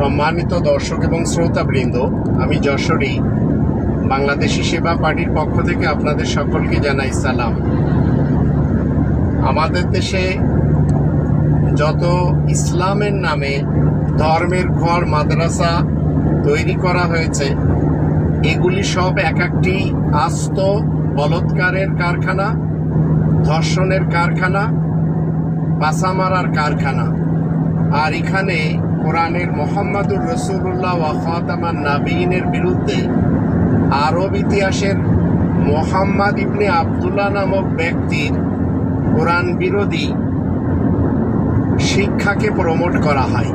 সম্মানিত দর্শক এবং শ্রোতাবৃন্দ, আমি যশোরী, বাংলাদেশি সেবা পার্টির পক্ষ থেকে আপনাদের সকলকে জানাই সালাম। আমাদের দেশে যত ইসলামের নামে ধর্মের ঘর মাদ্রাসা তৈরি করা হয়েছে, এগুলি সব এক একটি আস্ত বলৎকারের কারখানা, ধর্ষণের কারখানা, বাসা মারার কারখানা। আর এখানে কোরআনের মোহাম্মদুর রসুল্লাহ ওয়া খাতামান নাবিনের বিরুদ্ধে আরব ইতিহাসের মোহাম্মদ ইবনে আবদুল্লাহ নামক ব্যক্তির কোরআন বিরোধী শিক্ষাকে প্রমোট করা হয়।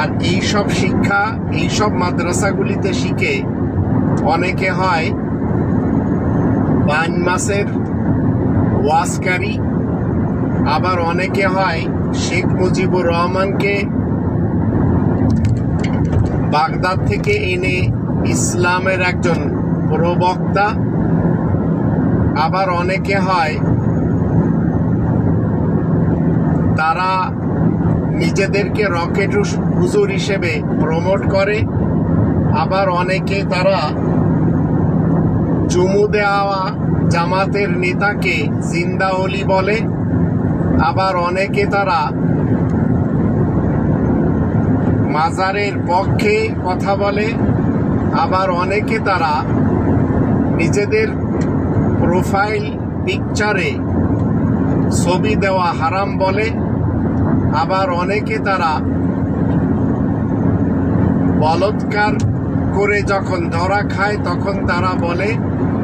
আর এই সব শিক্ষা, এই সব মাদ্রাসাগুলিতে শিখে অনেকে হয় পাঁচ মাসের ওয়াসকারী আবার অনেকে হয় শেখ মুজিবুর রহমানকে বাগদাদ থেকে এনে ইসলামের একজন প্রবক্তা। আবার অনেকে হয়, তারা নিজেদেরকে রকেট হুজুর হিসেবে প্রমোট করে। আবার অনেকে তারা চুমু দেওয়া জামাতের নেতাকে জিন্দা অলি বলে। আবার অনেকে তারা মাজারের পক্ষে কথা বলে। আবার অনেকে তারা নিজেদের প্রোফাইল পিকচারে ছবি দেওয়া হারাম বলে। আবার অনেকে তারা বলৎকার করে যখন ধরা খায়, তখন তারা বলে,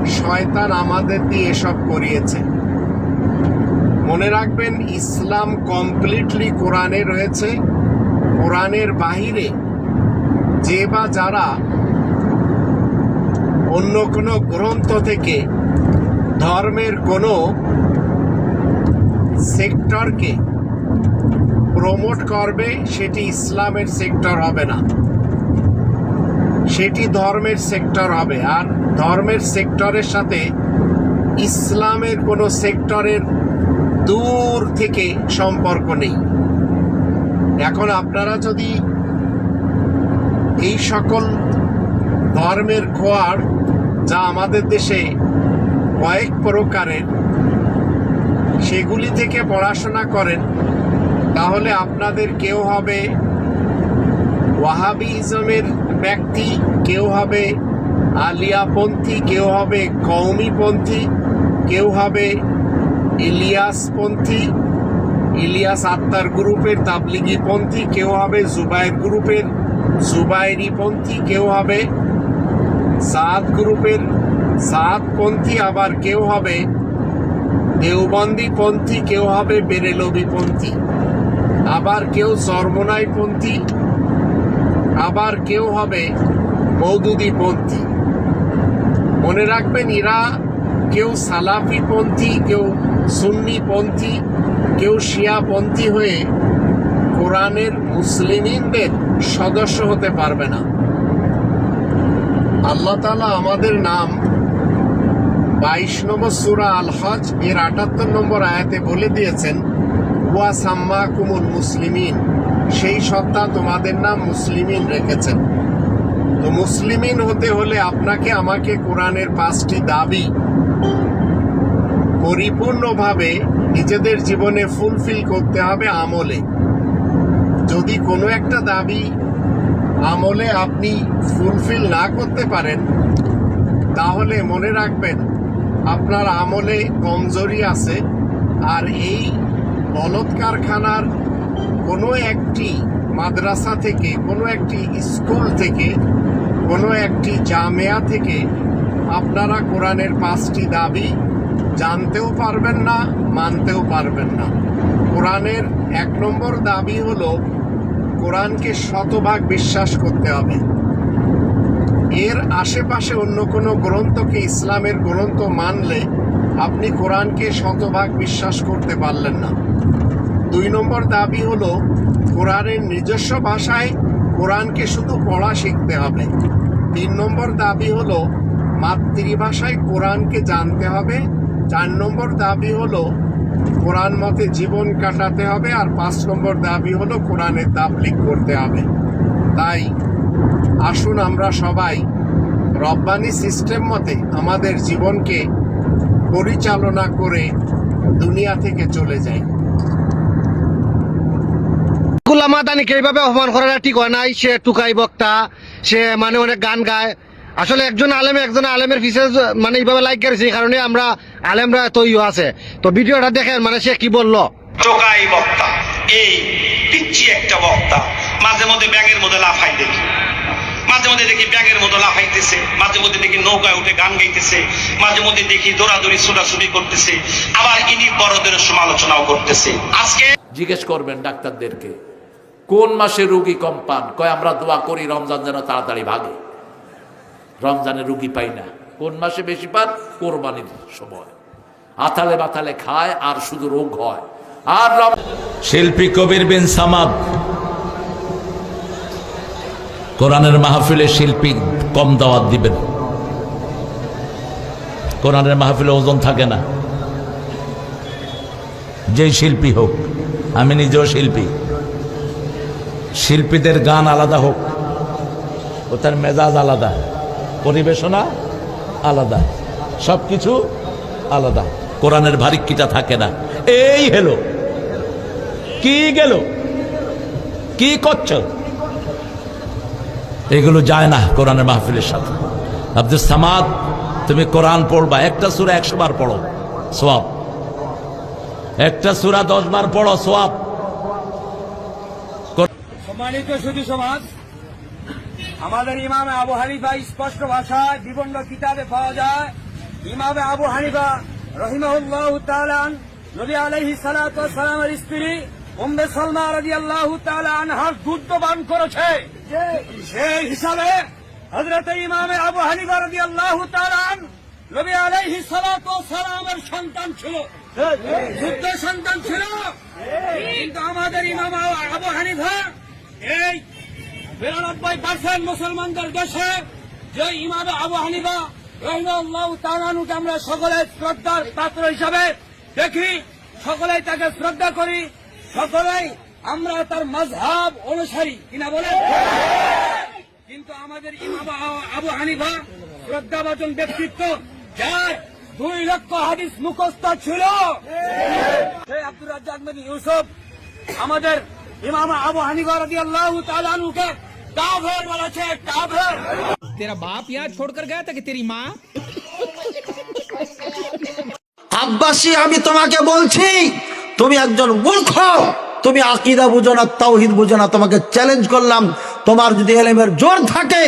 শয়তান আমাদের দিয়ে এসব করিয়েছে। মনে রাখবেন, ইসলাম কমপ্লিটলি কোরআনে রয়েছে। কোরআনের বাহিরে যে বা যারা অন্য কোনো গ্রন্থ থেকে ধর্মের কোনো সেক্টরকে প্রমোট করবে, সেটি ইসলামের সেক্টর হবে না। সেটি ধর্মের সেক্টর হবে। আর ধর্মের সেক্টরের সাথে ইসলামের কোনো সেক্টরের দূর থেকে সম্পর্ক নেই। এখন আপনারা যদি এই সকল ধর্মের খোয়ার যা আমাদের দেশে কয়েক প্রকারের, সেগুলি থেকে পড়াশোনা করেন, তাহলে আপনাদের কেউ হবে ওয়াহাবিজমের ব্যক্তি, কেউ হবে আলিয়াপন্থী, কেউ হবে কৌমিপন্থী কেউ হবে ইলিয়াসপন্থী ইলিয়াস আত্মার গ্রুপের তাবলিগি পন্থী কেউ হবে, জুবাইর গ্রুপের, জুবাইরি পন্থী কেউ হবে, সাদ গ্রুপের সাদ পন্থী আবার কেউ হবে, দেওবন্দি পন্থী কেউ হবে, বেরেলবি পন্থী। আবার কেউ সর্বনাই পন্থী, আবার কেউ হবে, মৌদুদি পন্থী। মনে রাখবেন, এরা কেউ সালাফি পন্থী, কেউ সুন্নি পন্থী, কেউ শিয়া পন্থী হয়ে কোরআনের মুসলিমিনদের সদস্য হতে পারবে না। আল্লাহ তালা আমাদের নাম বাইশ নম্বর সুরা আল হজ এর আটাত্তর নম্বর আয়াতে বলে দিয়েছেন, ওয়া সাম্মা কুমুল মুসলিমিন সেই সত্তা তোমাদের নাম মুসলিমিন রেখেছেন। তো মুসলিমিন হতে হলে আপনাকে আমাকে কোরআনের পাঁচটি দাবি পরিপূর্ণভাবে নিজেদের জীবনে ফুলফিল করতে হবে আমলে। যদি কোনো একটা দাবি আমলে আপনি ফুলফিল না করতে পারেন, তাহলে মনে রাখবেন আপনার আমলে কমজোরি আছে আর এই বলৎ কারখানার কোনো একটি মাদ্রাসা থেকে, কোনো একটি স্কুল থেকে, কোনো একটি জামেয়া থেকে আপনারা কোরআনের পাঁচটি দাবি জানতেও পারবেন না, মানতেও পারবেন না। কোরআনের এক নম্বর দাবি হল, কোরআনকে শতভাগ বিশ্বাস করতে হবে। এর আশেপাশে অন্য কোনো গ্রন্থকে ইসলামের গ্রন্থ মানলে আপনি কোরআনকে শতভাগ বিশ্বাস করতে পারলেন না। দুই নম্বর দাবি হল, কোরআনের নিজস্ব ভাষায় কোরআনকে শুধু পড়া শিখতে হবে। তিন নম্বর দাবি হলো, মাতৃভাষায় কোরআনকে জানতে হবে চার নম্বর দাবি হলো, কোরআন মতে জীবন কাটাতে হবে আর পাঁচ নম্বর দাবি হলো, কোরআনের তাবলিক করতে হবে। তাই আসুন আমরা সবাই রব্বানি সিস্টেম মতে আমাদের জীবনকে পরিচালনা করে দুনিয়া থেকে চলে যাই। গুলামা দানিকে এইভাবে অপমান করাটা ঠিক হয় নাই, সে টুকাই বক্তা, সে মানে অনেক গান গায়। আসলে একজন আলেম একজন আলেমের পিছে মানে এইভাবে লাইক করেছে, এই কারণে আমরা আলেমরা তৈরি আছে। তো ভিডিওটা দেখেন মানে সে কি বলল? টোকাই বক্তা। এই পিচ্ছি একটা বক্তা। মাঝে মধ্যে ব্যাগের মধ্যে লাফাই দেখি। মাঝে মধ্যে দেখি ব্যাগের মতো লাফাইতেছে। মাঝে মধ্যে দেখি নৌকায় উঠে গান গাইতেছে। মাঝে মধ্যে দেখি দৌড়াদৌড়ি ছোটাছুটি করতেছে। আবার ইনি বড়দের সমালোচনাও করতেছে। আজকে জিজ্ঞেস করবেন ডাক্তারদেরকে কোন মাসে রুগী কম পান? কয় আমরা দোয়া করি রমজান যেন তাড়াতাড়ি ভাগে। রমজানে রুগী পাই না। কোন মাসে বেশি পান? কোরবানির সময়। আতালে বাতালে খায়, আর শুধু রোগ হয়। আর শিল্পী কবির বিন সামাদ। কোরআনের মাহফিলে শিল্পী কম দাওয়াত দিবেন। কোরআনের মাহফিলে ওজন থাকে না। যেই শিল্পী হোক, আমি নিজেও শিল্পী। শিল্পীদের গান আলাদা হোক, ও তার মেজাজ আলাদা। পরিবেশনা আলাদা। সব কিছু আলাদা। কোরআনের ভারিক্কিটা থাকে না। এই হেলো। কি গেল? কি করছ? এগুলো যায় না কোরআনের মাহফিলের সাথে। আব্দুল সামাদ, তুমি কোরআন পড়বা। একটা সুরা একশো বার পড়ো, সোয়াব। একটা সুরা দশ বার পড়ো, সোয়াব। সম্মানিত সুধী সমাজ, আমাদের ইমামে আবু হানিফা স্পষ্ট ভাষায় বিভিন্ন কিতাবে পাওয়া যায়। ইমামে আবু হানিফা রহিমাহুল্লাহ তালান নবী আলহি সালামের স্ত্রী উম্মে সালমা রাজি আল্লাহ আনহার দুধ পান করেছে। সেই হিসাবে হজরত ইমামে আবু হানিফা রাজি আল্লাহ তালান নবী আলহি সালামের সন্তান ছিল। যুদ্ধ সন্তান ছিল। কিন্তু আমাদের ইমাম আবু হানিফা এই বিরানব্বই পার্সেন্ট মুসলমানদের দেশে যে ইমামে আবু হানিফা তালানুকে আমরা সকলে শ্রদ্ধার পাত্র হিসাবে দেখি, সকলেই তাকে শ্রদ্ধা করি, সকলেই আমরা তার মজহাব অনুসারী কিনা বলে কিন্তু আমাদের আবু হানিফা শ্রদ্ধাভাজন ব্যক্তিত্ব, যার দুই লক্ষ হাদিস মুখস্থ ছিল। সেই আব্দুর রাজ্জাক ইউসুফ আমাদের ইমাম আবু হানিফা রাদিয়াল্লাহু তাআলা আনহুকে কাফের বলেছে কাফের तेरा बाप यहाँ छोड़कर गया था कि तेरी माँ আব্বাসী আমি তোমাকে বলছি তুমি একজন মূর্খ তুমি আকিদা বুঝো না তাওহিদ বুঝো না তোমাকে চ্যালেঞ্জ করলাম তোমার যদি এলেমের জোর থাকে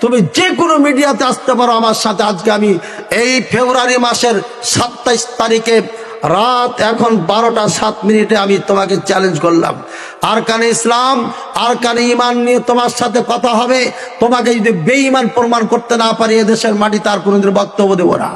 তুমি যে কোনো মিডিয়াতে আসতে পারো আমার সাথে আজকে আমি এই ফেব্রুয়ারি মাসের সাতাইশ তারিখে রাত এখন বারোটা সাত মিনিটে আমি তোমাকে চ্যালেঞ্জ করলাম আর কানে ইসলাম আর কানে ইমান নিয়ে তোমার সাথে কথা হবে। তোমাকে যদি বেঈমান প্রমাণ করতে না পারি, এদেশের মাটি তার কোনোদিন বক্তব্য দেবো না।